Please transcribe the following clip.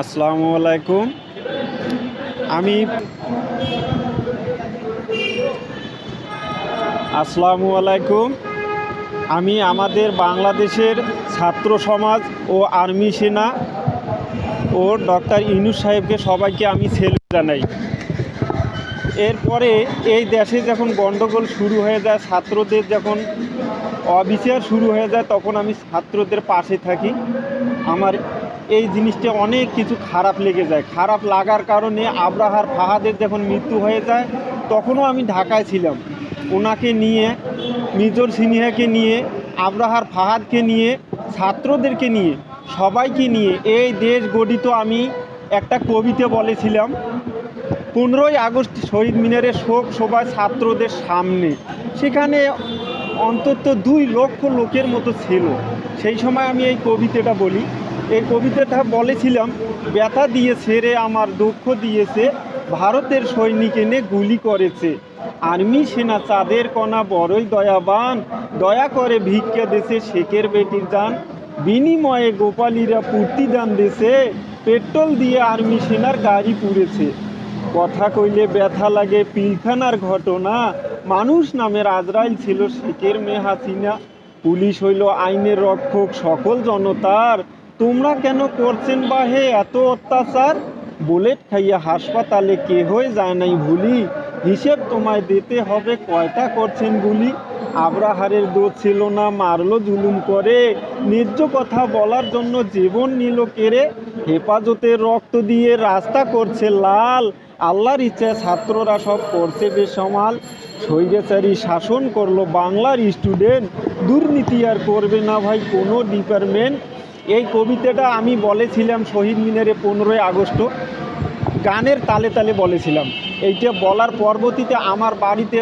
আসসালামু আলাইকুম। আমি আসসালামু আলাইকুম। আমি আমাদের বাংলাদেশের ছাত্র সমাজ ও আর্মি সেনা ও ডক্টর ইনুস সাহেবকে সবাইকে আমি সেলুট জানাই। এরপরে এই দেশে যখন গণ্ডগোল শুরু হয়ে যায়, ছাত্রদের যখন অবিচার শুরু হয়ে যায়, তখন আমি ছাত্রদের পাশে থাকি। আমার এই জিনিসটা অনেক কিছু খারাপ লেগে যায়। খারাপ লাগার কারণে আব্রাহার ফাহাদের যখন মৃত্যু হয়ে যায়, তখনও আমি ঢাকায় ছিলাম। ওনাকে নিয়ে, মিজর সিনহাকে নিয়ে আব্রাহার ফাহাদকে নিয়ে, ছাত্রদেরকে নিয়ে, সবাইকে নিয়ে এই দেশ গঠিত আমি একটা কবিতে বলেছিলাম পনেরোই আগস্ট শহীদ মিনারের শোক সভায় ছাত্রদের সামনে। সেখানে অন্তত দুই লক্ষ লোকের মতো ছিল। সেই সময় আমি এই কবিতাটা বলি। এই কবিতাটা বলেছিলাম, ব্যথা দিয়ে রে আমার, দুঃখ দিয়েছে, ভারতের সৈনিক এনে গুলি করেছে। আর্মি সেনা, চাঁদের কণা, বড়ই দয়াবান, দয়া করে ভিক্ষা দেশে শেখের বেটির যান বিনিময়ে গোপালীরা পূর্তি দান দেশে পেট্রোল দিয়ে আর্মি সেনার গাড়ি পুড়েছে। কথা কইলে ব্যথা লাগে, পিলখানার ঘটনা। মানুষ নামের আজরাইল ছিল শেখের মেয়ে হাসিনা। পুলিশ হইল আইনের রক্ষক, সকল জনতার। তোমরা কেন করছেন বা হে এত অত্যাচার? বুলেট খাইয়া হাসপাতালে কে হয়ে যায় নাই ভুলি হিসেব তোমায় দিতে হবে কয়টা করছেন গুলি আব্রাহারের দোষ ছিল না, মারলো জুলুম করে। ন্যায্য কথা বলার জন্য জীবন নিল কেড়ে। হেফাজতের রক্ত দিয়ে রাস্তা করছে লাল। আল্লাহর ইচ্ছে ছাত্ররা সব করছে বেসমাল। স্বৈরাচারী শাসন করল বাংলার স্টুডেন্ট দুর্নীতি আর করবে না ভাই, কোনো ডিপার্টমেন্ট এই কবিতাটা আমি বলেছিলাম শহীদ মিনারে পনেরোই আগস্ট। গানের তালে তালে বলেছিলাম। এইটা বলার পরবর্তীতে আমার বাড়িতে